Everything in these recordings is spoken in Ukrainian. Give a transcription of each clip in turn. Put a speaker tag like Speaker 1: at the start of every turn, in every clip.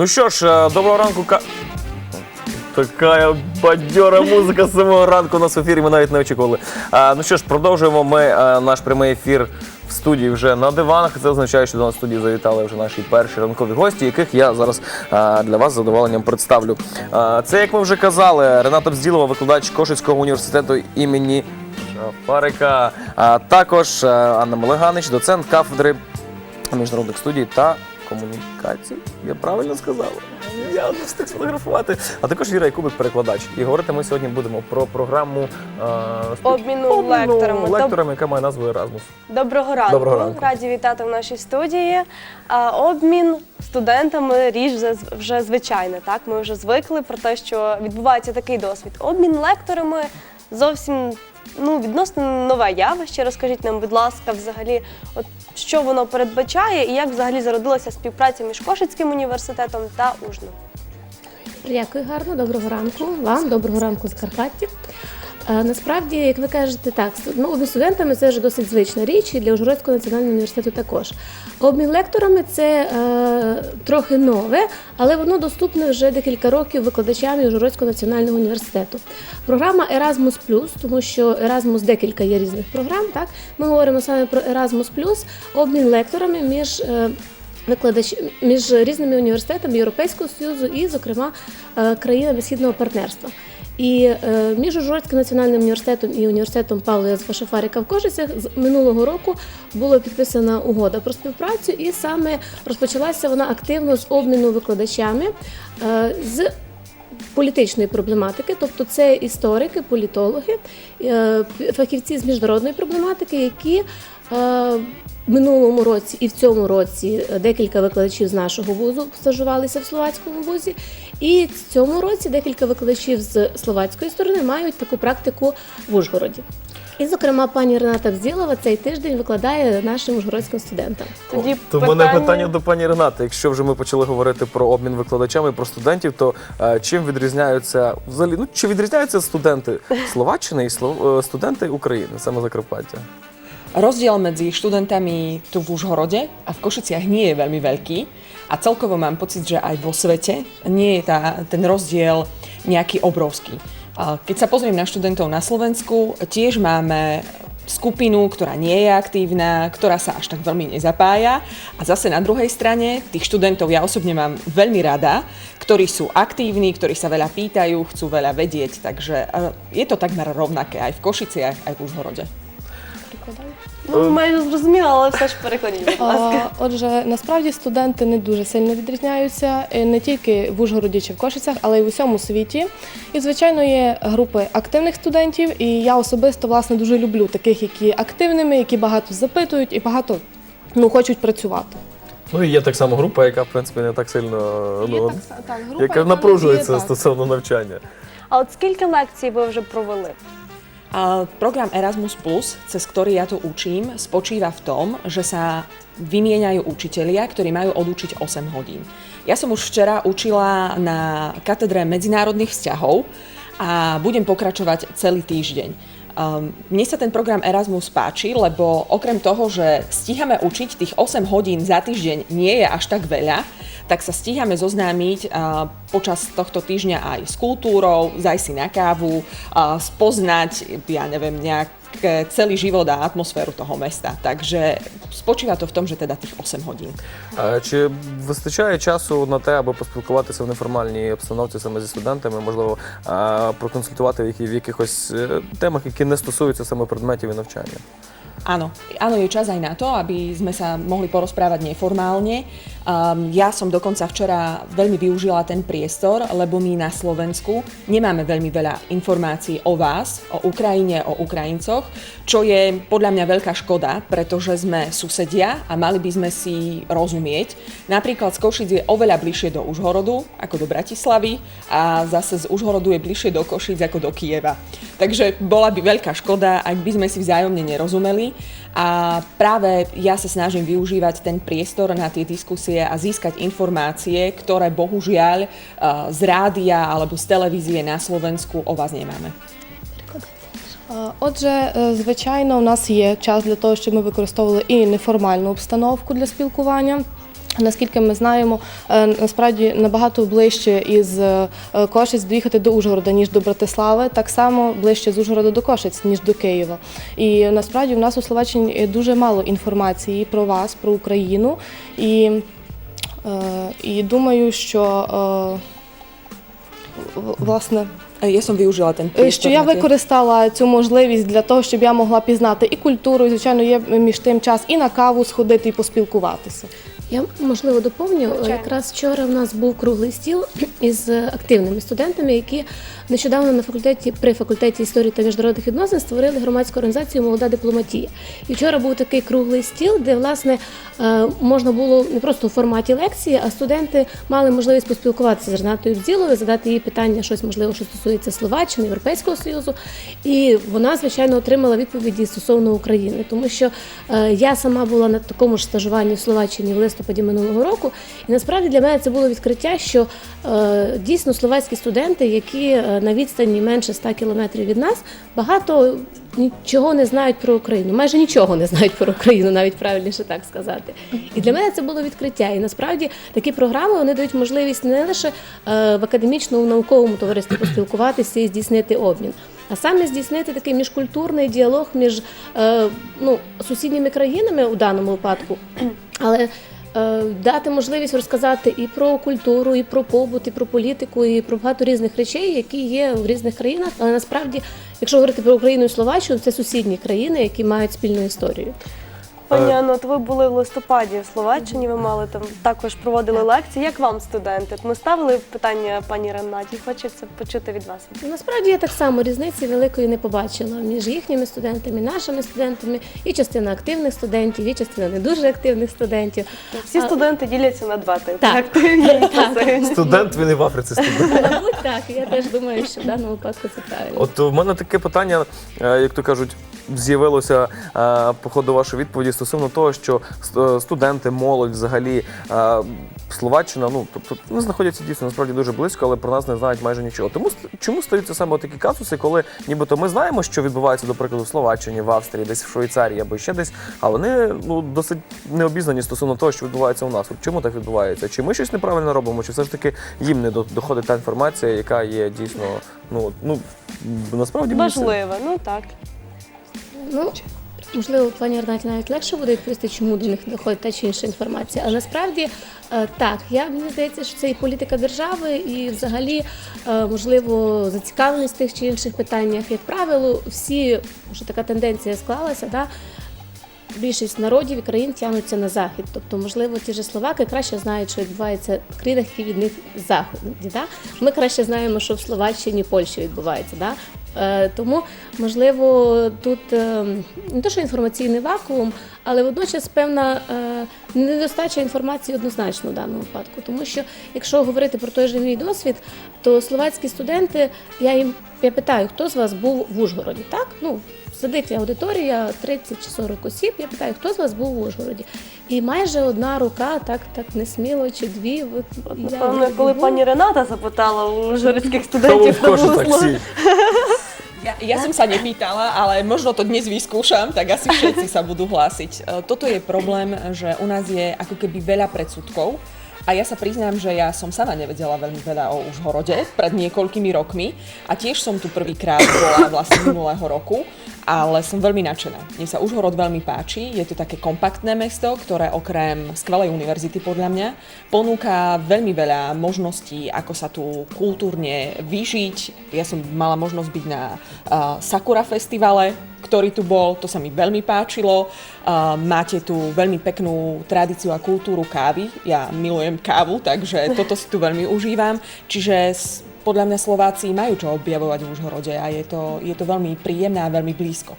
Speaker 1: Ну що ж, е, доброго ранку. Ка... Така бадьора музика з самого ранку у нас в ефірі. Ми навіть не очікували. А, ну що ж, продовжуємо ми е, наш прямий ефір в студії вже на диванах. Це означає, що до нас в студії завітали вже наші перші ранкові гості, яких я зараз е, для вас з задоволенням представлю. Е, це, як ми вже казали, Рената Бзділова, викладач Кошицького університету імені Шафарика. А також е, Анна Мелеганич, доцент кафедри міжнародних студій та комунікацій. Я правильно сказала? Я не встиг сфотографувати. А також Віра Якубик, перекладач. І говорити ми сьогодні будемо про програму е, спів-
Speaker 2: Обміну лекторами.
Speaker 1: Лекторами, яка має назву Еразмус.
Speaker 2: Доброго ранку.
Speaker 1: Доброго ранку.
Speaker 2: Раді вітати в нашій студії. А, обмін студентами річ вже, вже звичайна. Так, ми вже звикли про те, що відбувається такий досвід. Обмін лекторами зовсім ну, відносно нове явище. Розкажіть нам, будь ласка, взагалі, от що воно передбачає і як взагалі зародилася співпраця між Кошицьким університетом та УЖНом.
Speaker 3: Дякую гарно, доброго ранку. Вам доброго ранку з Е, Насправді, як ви кажете, так, ну, обмін студентами це вже досить звична річ, і для Ужгородського національного університету також. Обмін лекторами це е, трохи нове, але воно доступне вже декілька років викладачам Ужгородського національного університету. Програма Erasmus+, тому що Erasmus декілька є різних програм. Так, ми говоримо саме про Erasmus+, обмін лекторами між. е, викладач між різними університетами Європейського Союзу і, зокрема, е, країнами східного партнерства. І е, між Ужгородським національним університетом і університетом Павла Йозефа Шафарика в Кожицях з минулого року була підписана угода про співпрацю, і саме розпочалася вона активно з обміну викладачами е, з політичної проблематики, тобто це історики, політологи, е, фахівці з міжнародної проблематики, які минулому році і в цьому році декілька викладачів з нашого вузу стажувалися в словацькому вузі, і в цьому році декілька викладачів з словацької сторони мають таку практику в Ужгороді. І, зокрема, пані Рената Бзділова цей тиждень викладає нашим ужгородським студентам.
Speaker 2: Тоді
Speaker 1: То в мене питання до пані Ренати. Якщо вже ми почали говорити про обмін викладачами, про студентів, то е, чим відрізняються взагалі? Ну чи відрізняються студенти Словаччини і Слов- е, студенти України, саме Закарпаття?
Speaker 4: Rozdiel medzi študentami tu v Užhorode a v Košiciach nie je veľmi veľký a celkovo mám pocit, že aj vo svete nie je tá, ten rozdiel nejaký obrovský. Keď sa pozriem na študentov na Slovensku, tiež máme skupinu, ktorá nie je aktívna, ktorá sa až tak veľmi nezapája. A zase na druhej strane tých študentov ja osobne mám veľmi rada, ktorí sú aktívni, ktorí sa veľa pýtajú, chcú veľa vedieť, takže eh, je to takmer rovnaké aj v Košiciach, aj v Užhorode.
Speaker 2: Ну, майже зрозуміло, але все ж перекладіть, будь ласка.
Speaker 5: А, Отже, насправді студенти не дуже сильно відрізняються е, не тільки в Ужгороді чи в Кошицях, але й в усьому світі. І, звичайно, є групи активних студентів, і я особисто власне дуже люблю таких, які активними, які багато запитують і багато ну, хочуть працювати.
Speaker 1: Ну і є так само група, яка в принципі не так сильно ну,
Speaker 5: так, група,
Speaker 1: яка напружується стосовно навчання.
Speaker 2: А от скільки лекцій ви вже провели?
Speaker 4: Program Erasmus+, cez ktorý ja tu učím, spočíva v tom, že sa vymieňajú učitelia, ktorí majú odučiť 8 hodín. Ja som už včera učila na katedre medzinárodných vzťahov a budem pokračovať celý týždeň. Um, mne sa ten program Erasmus páči, lebo okrem toho, že stíhame učiť tých 8 hodín za týždeň nie je až tak veľa, tak sa stíhame zoznámiť a, počas tohto týždňa aj s kultúrou, zajsť si na kávu, a, spoznať, ja neviem, nejak celý život a atmosféru toho mesta. Takže spočíva to v tom, že teda tých 8 hodín.
Speaker 1: А чи вистачає часу на те, аби поспілкуватися в неформальній обстановці саме зі студентами, можливо, а, проконсультувати в які- в якихось е, темах, які не стосуються саме предметів і навчання?
Speaker 4: Áno, áno, je čas aj na to, aby sme sa mohli porozprávať neformálne. Um, ja som dokonca včera veľmi využila ten priestor, lebo my na Slovensku nemáme veľmi veľa informácií o vás, o Ukrajine, o Ukrajincoch, čo je podľa mňa veľká škoda, pretože sme susedia a mali by sme si rozumieť. Napríklad z Košic je oveľa bližšie do Užhorodu ako do Bratislavy a zase z Užhorodu je bližšie do Košic ako do Kieva. Takže bola by veľká škoda, ak by sme si vzájomne nerozumeli. A práve ja sa snažím využívať ten priestor na tie diskusie a získať informácie, ktoré bohužiaľ eh, z rádia alebo z televízie na Slovensku o vás nemáme.
Speaker 5: А, Отже, е, звичайно, у нас є час для того, щоб ми використовували і неформальну обстановку для спілкування. Наскільки ми знаємо, е, насправді набагато ближче із е, Кошиць доїхати до Ужгорода, ніж до Братислави, так само ближче з Ужгорода до Кошиць, ніж до Києва. І насправді в нас у Словаччині дуже мало інформації про вас, про Україну. І, е, і думаю, що власне.
Speaker 4: Som využila ten
Speaker 5: Е, Що я використала цю можливість для того, щоб я могла пізнати і культуру, і звичайно є між тим час і на каву сходити, і поспілкуватися.
Speaker 3: Я можливо доповню.
Speaker 2: Звичайно.
Speaker 3: Якраз вчора в нас був круглий стіл із активними студентами, які нещодавно на факультеті при факультеті історії та міжнародних відносин створили громадську організацію Молода дипломатія. І вчора був такий круглий стіл, де власне е, можна було не просто в форматі лекції, а студенти мали можливість поспілкуватися з Ренатою Бділою, задати їй питання, щось можливо, що стосується Словаччини, Європейського Союзу. І вона, звичайно, отримала відповіді стосовно України, тому що е, я сама була на такому ж стажуванні в Словаччині в листопаді минулого року. І насправді для мене це було відкриття, що е, дійсно словацькі студенти, які е, на відстані менше 100 кілометрів від нас, багато нічого не знають про Україну, майже нічого не знають про Україну, навіть правильніше так сказати. І для мене це було відкриття. І насправді такі програми вони дають можливість не лише е, в академічному науковому товаристві поспілкуватися і здійснити обмін. А саме здійснити такий міжкультурний діалог між ну, сусідніми країнами у даному випадку, але дати можливість розказати і про культуру, і про побут, і про політику, і про багато різних речей, які є в різних країнах. Але насправді, якщо говорити про Україну і Словаччину, це сусідні країни, які мають спільну історію.
Speaker 2: Пані Анно, от ви були в листопаді в Словаччині, ви мали там також проводили лекції. Як вам, студенти? Ми ставили питання пані Ренаті, хочеться почути від вас.
Speaker 3: Насправді я так само різниці великої не побачила між їхніми студентами, нашими студентами. І частина активних студентів, і частина не дуже активних студентів.
Speaker 2: Всі
Speaker 3: А-
Speaker 2: студенти діляться на два типи.
Speaker 3: Так.
Speaker 2: Активні.
Speaker 1: Студент він і в Африці студент.
Speaker 3: Мабуть, так. Я теж думаю, що в даному випадку це правильно.
Speaker 1: От у мене таке питання, е, як то кажуть, з'явилося е, по ходу вашої відповіді стосовно того, що ст- студенти, молодь взагалі. е, Словаччина, ну тобто вони знаходяться дійсно насправді дуже близько, але про нас не знають майже нічого. Тому чому стаються саме такі казуси, коли нібито ми знаємо, що відбувається, до прикладу, в Словаччині, в Австрії, десь в Швейцарії або ще десь, а вони ну досить необізнані стосовно того, що відбувається у нас. От чому так відбувається? Чи ми щось неправильно робимо, чи все ж таки їм не доходить та інформація, яка є дійсно ну ну насправді місце.
Speaker 2: Важливо, ну так.
Speaker 3: Ну, можливо, пані Арнаті навіть легше буде відповісти, чому до них доходить та чи інша інформація. Але насправді е, так, я мені здається, що це і політика держави, і взагалі, е, можливо, зацікавленість в тих чи інших питаннях. Як правило, всі вже така тенденція склалася. Да? Більшість народів і країн тягнуться на захід. Тобто, можливо, ті ж словаки краще знають, що відбувається в країнах, які від них заході. Да? Ми краще знаємо, що в Словаччині, Польщі відбувається. Да? Е, тому, можливо, тут е, не те, що інформаційний вакуум, але водночас певна е, недостача інформації однозначно в даному випадку. Тому що, якщо говорити про той же мій досвід, то словацькі студенти, я їм я питаю, хто з вас був в Ужгороді? Так? Ну, сидить аудиторія 30 чи 40 осіб. Я питаю, хто з вас був в Ужгороді? І майже одна рука, так, так несміло, чи дві. От, я
Speaker 2: Напевно,
Speaker 3: вроді
Speaker 2: коли
Speaker 3: була.
Speaker 2: пані Рената запитала у жорстких
Speaker 1: Хто
Speaker 2: студентів,
Speaker 1: в
Speaker 2: хто був у
Speaker 1: кошицях
Speaker 2: Словаччині.
Speaker 1: всі?
Speaker 4: Ja, ja som sa nepýtala, ale možno to dnes vyskúšam, tak asi všetci sa budú hlásiť. E, Toto je problém, že u nás je ako keby veľa predsudkov. A ja sa priznám, že ja som sama nevedela veľmi veľa o Užhorode pred niekoľkými rokmi a tiež som tu prvýkrát bola vlastne minulého roku, ale som veľmi nadšená. Mne sa Užhorod veľmi páči, je to také kompaktné mesto, ktoré okrem skvelej univerzity podľa mňa ponúka veľmi veľa možností, ako sa tu kultúrne vyžiť. Ja som mala možnosť byť na uh, Sakura festivale, ktorý tu bol, to sa mi veľmi páčilo. Uh, máte tu veľmi peknú tradíciu a kultúru kávy. Ja milujem kávu, takže toto si tu veľmi užívam. Čiže podľa mňa Slováci majú čo objavovať v Užhorode a je to, je to veľmi príjemné a veľmi blízko.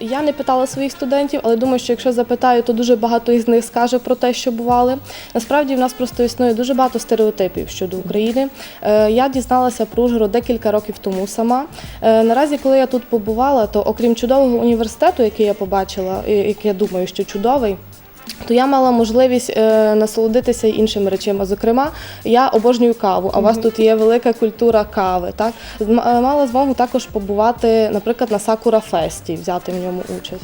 Speaker 5: Я не питала своїх студентів, але думаю, що якщо запитаю, то дуже багато із них скаже про те, що бували. Насправді в нас просто існує дуже багато стереотипів щодо України. Я дізналася про Ужгород декілька років тому сама. Наразі, коли я тут побувала, то окрім чудового університету, який я побачила, який я думаю, що чудовий. То я мала можливість е, насолодитися іншими речами. Зокрема, я обожнюю каву, а у вас тут є велика культура кави. Так М- е, мала змогу також побувати, наприклад, на Сакура Фесті, взяти в ньому участь.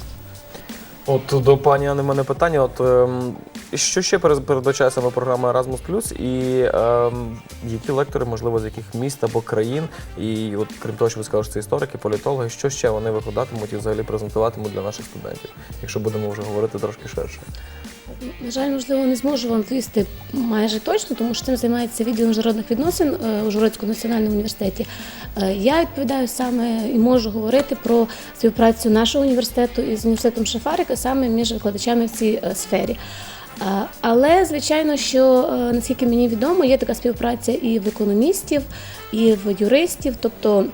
Speaker 1: От до пані Ани в мене питання. От ем, що ще перед- передбачає саме програма Erasmus і ем, які лектори, можливо, з яких міст або країн, і от крім того, що ви сказали, що це історики, політологи, що ще вони викладатимуть і взагалі презентуватимуть для наших студентів, якщо будемо вже говорити трошки ширше.
Speaker 3: На жаль, можливо, не зможу вам відповісти майже точно, тому що цим займається відділ міжнародних відносин е, у Ужгородському національному університеті. Е, Я відповідаю саме і можу говорити про співпрацю нашого університету із університетом Шафарика саме між викладачами в цій е, сфері. Але звичайно, що наскільки мені відомо, є така співпраця і в економістів, і в юристів, тобто.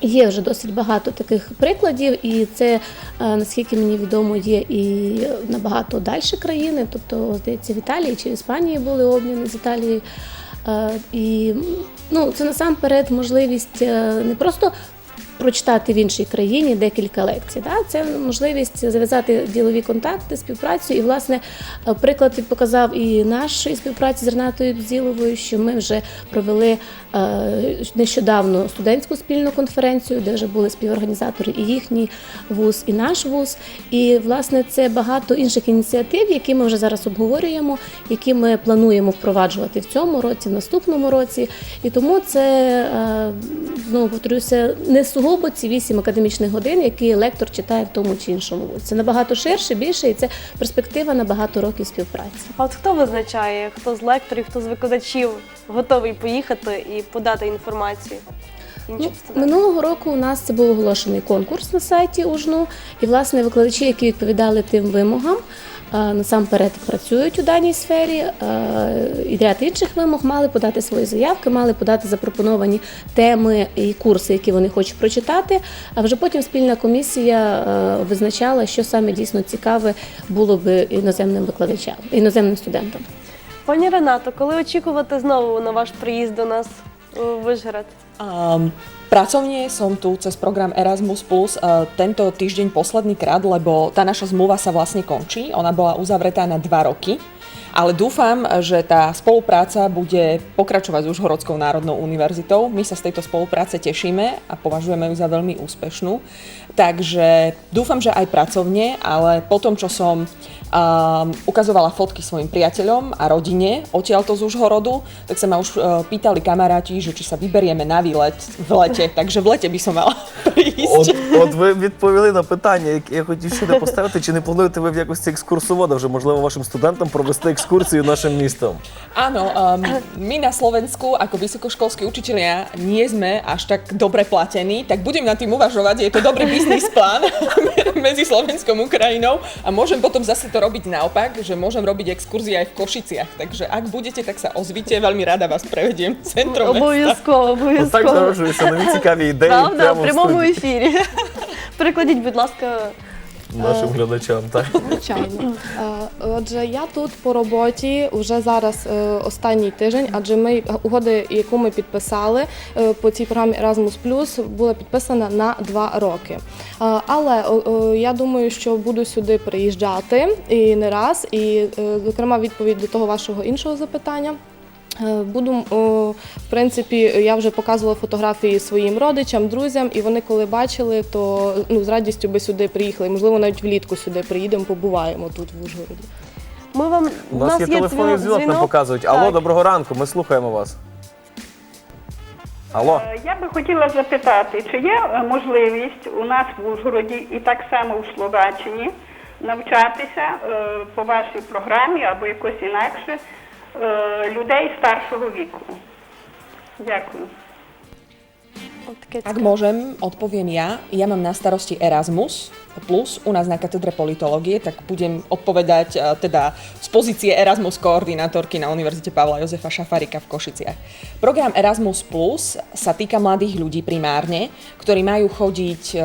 Speaker 3: Є вже досить багато таких прикладів, і це, е, наскільки мені відомо, є і набагато далі країни. Тобто, здається, в Італії чи в Іспанії були обміни з Італією. Е, І ну, це насамперед можливість е, не просто прочитати в іншій країні декілька лекцій. Да? Це можливість зав'язати ділові контакти, співпрацю. І, власне, е, приклад показав і нашої співпраці з Ренатою Бзіловою, що ми вже провели е, нещодавно студентську спільну конференцію, де вже були співорганізатори і їхній вуз, і наш вуз. І, власне, це багато інших ініціатив, які ми вже зараз обговорюємо, які ми плануємо впроваджувати в цьому році, в наступному році. І тому це е, знову повторюся, не сугубо ці вісім академічних годин, які лектор читає в тому чи іншому вузі. Це набагато ширше, більше, і це перспектива на багато років співпраці.
Speaker 2: А от хто визначає, хто з лекторів, хто з викладачів готовий поїхати і подати інформацію
Speaker 3: Ну, минулого року у нас це був оголошений конкурс на сайті УЖНУ, і власне викладачі, які відповідали тим вимогам, насамперед працюють у даній сфері, е, і ряд інших вимог мали подати свої заявки, мали подати запропоновані теми і курси, які вони хочуть прочитати. А вже потім спільна комісія е, визначала, що саме дійсно цікаве було би іноземним викладачам, іноземним студентам.
Speaker 2: Пані Ренато, коли очікувати знову на ваш приїзд до нас у Вишгород?
Speaker 4: Um, pracovne som tu cez program Erasmus Plus uh, tento týždeň posledný krát, lebo tá naša zmluva sa vlastne končí. Ona bola uzavretá na dva roky. Ale dúfam, že tá spolupráca bude pokračovať s Užhorodskou národnou univerzitou. My sa z tejto spolupráce tešíme a považujeme ju za veľmi úspešnú. Takže dúfam, že aj pracovne, ale po tom, čo som um, ukazovala fotky svojim priateľom a rodine odtiaľto z Užhorodu, tak sa ma už uh, pýtali kamaráti, že či sa vyberieme na výlet v lete. Takže v lete by som mala prísť.
Speaker 1: От, от ви відповіли на питання, яке я хотів ще не поставити. Чи не плануєте ви в якості екскурсовода вже можливо вашим студентам провести екскурсію нашим містом?
Speaker 4: Áno, um, my na Slovensku ako vysokoškolskí učitelia nie sme až tak dobre platení, tak budem nad tým uvažovať, je to dobrý biznis plán medzi Slovenskom a Ukrajinou a môžem potom zase to robiť naopak, že môžem robiť exkurzie aj v Košiciach, takže ak budete, tak sa ozvite, veľmi rada vás prevediem centrom mesta.
Speaker 2: Обов'язково,
Speaker 1: От так
Speaker 2: обов'язково.
Speaker 1: народжуються нові цікаві ідеї
Speaker 2: Правда, в
Speaker 1: прямо в
Speaker 2: прямому
Speaker 1: студії
Speaker 2: ефірі. Прикладіть, будь ласка,
Speaker 1: нашим глядачам. Так.
Speaker 5: Звичайно. Е, Отже, я тут по роботі вже зараз е, останній тиждень, адже ми угода, яку ми підписали е, по цій програмі Erasmus була підписана на два роки. Е, Але я думаю, що буду сюди приїжджати і не раз, і е, зокрема відповідь до того вашого іншого запитання. Е, Буду, в принципі, я вже показувала фотографії своїм родичам, друзям, і вони коли бачили, то ну, з радістю би сюди приїхали. Можливо, навіть влітку сюди приїдемо, побуваємо тут в Ужгороді.
Speaker 2: ми вам
Speaker 1: У нас є телефонний дзвінок, нам показують. Алло, доброго ранку, ми слухаємо вас. Алло.
Speaker 6: Е, Я би хотіла запитати, чи є е, можливість у нас в Ужгороді і так само у Словаччині навчатися е, по вашій програмі або якось інакше E, ľudí staršieho
Speaker 2: veku. Ďakujem.
Speaker 4: Ak môžem, odpoviem ja. Ja mám na starosti Erasmus, plus u nás na katedre politológie, tak budem odpovedať e, teda z pozície Erasmus koordinátorky na Univerzite Pavla Jozefa Šafarika v Košiciach. Program Erasmus Plus sa týka mladých ľudí primárne, ktorí majú chodiť e,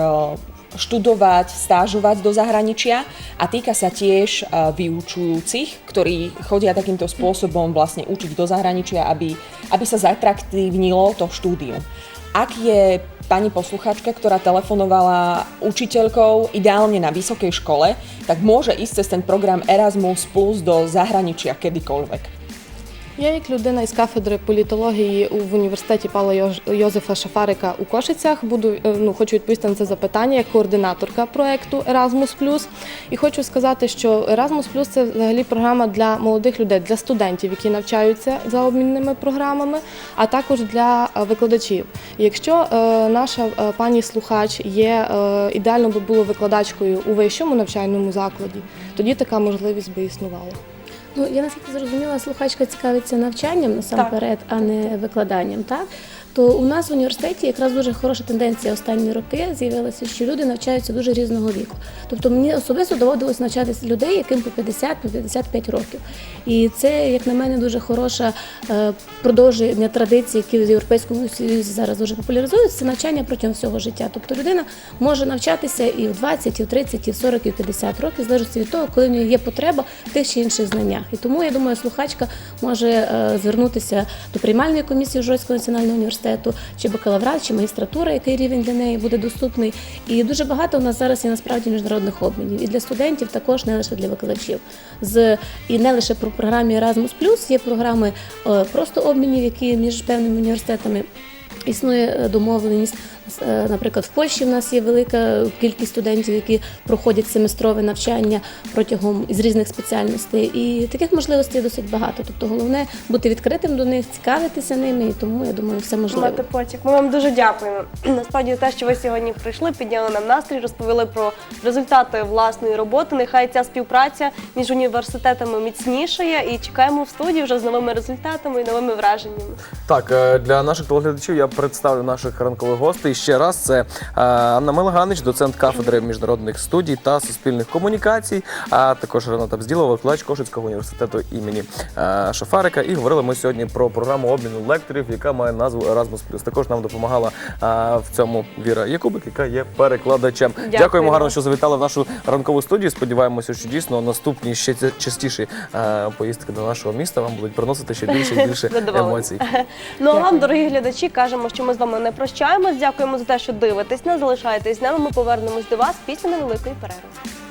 Speaker 4: študovať, stážovať do zahraničia a týka sa tiež eh, vyučujúcich, ktorí chodia takýmto spôsobom vlastne učiť do zahraničia, aby, aby sa zatraktívnilo to štúdium. Ak je pani posluchačka, ktorá telefonovala učiteľkou ideálne na vysokej škole, tak môže ísť cez ten program Erasmus Plus do zahraničia kedykoľvek.
Speaker 5: Я як людина із кафедри політології в університеті Павла Йозефа Шафарика у Кошицях буду е, ну хочу відповісти на це запитання як координаторка проекту Erasmus+. І хочу сказати, що Erasmus+, це взагалі програма для молодих людей, для студентів, які навчаються за обмінними програмами, а також для е, викладачів. Якщо е, наша пані слухач є ідеально би було викладачкою у вищому навчальному закладі, тоді така можливість би існувала.
Speaker 3: Ну, я наскільки зрозуміла, слухачка цікавиться навчанням насамперед, а не викладанням, так? То у нас в університеті якраз дуже хороша тенденція останні роки з'явилася, що люди навчаються дуже різного віку. Тобто мені особисто доводилось навчатися людей, яким по 50 по 55 років. І це, як на мене, дуже хороша е, продовження традицій, які в Європейському Союзі зараз дуже популяризуються, це навчання протягом всього життя. Тобто людина може навчатися і в 20, і в 30, і в 40, і в 50 років, залежно від того, коли в нього є потреба в тих чи інших знаннях. І тому я думаю, слухачка може е, звернутися до приймальної комісії Жорського національного університету, чи бакалаврат, чи магістратура, який рівень для неї буде доступний. І дуже багато у нас зараз є насправді міжнародних обмінів. І для студентів також не лише для викладачів. З і не лише про програмі Erasmus+, є програми е, просто обмінів, які між певними університетами. Існує домовленість. Е, Наприклад, в Польщі в нас є велика кількість студентів, які проходять семестрове навчання протягом із різних спеціальностей. І таких можливостей досить багато. Тобто головне бути відкритим до них, цікавитися ними, і тому я думаю, все можливо.
Speaker 2: Мати потік. Ми вам дуже дякуємо. Насправді те, що ви сьогодні прийшли, підняли нам настрій, розповіли про результати власної роботи. Нехай ця співпраця між університетами міцнішає і чекаємо в студії вже з новими результатами і новими враженнями.
Speaker 1: Так, е, для наших телеглядачів я представлю наших ранкових гостей. Ще раз це е, Анна Мелеганич, доцент кафедри міжнародних студій та суспільних комунікацій, а також Рената Бзділова, викладач Кошицького університету імені е, Шафарика. І говорили ми сьогодні про програму обміну лекторів, яка має назву Erasmus+. Також нам допомагала е, в цьому Віра Якубик, яка є перекладачем.
Speaker 2: Дякуємо.
Speaker 1: Дякуємо гарно, що завітали в нашу ранкову студію. Сподіваємося, що дійсно наступні ще частіші поїздки до нашого міста вам будуть приносити ще більше і більше емоцій.
Speaker 2: Ну а вам, дорогі глядачі, кажемо, що ми з вами не прощаємось. Дякуємо за те, що дивитесь нас, залишайтесь з нами. Ми повернемось до вас після невеликої перерви.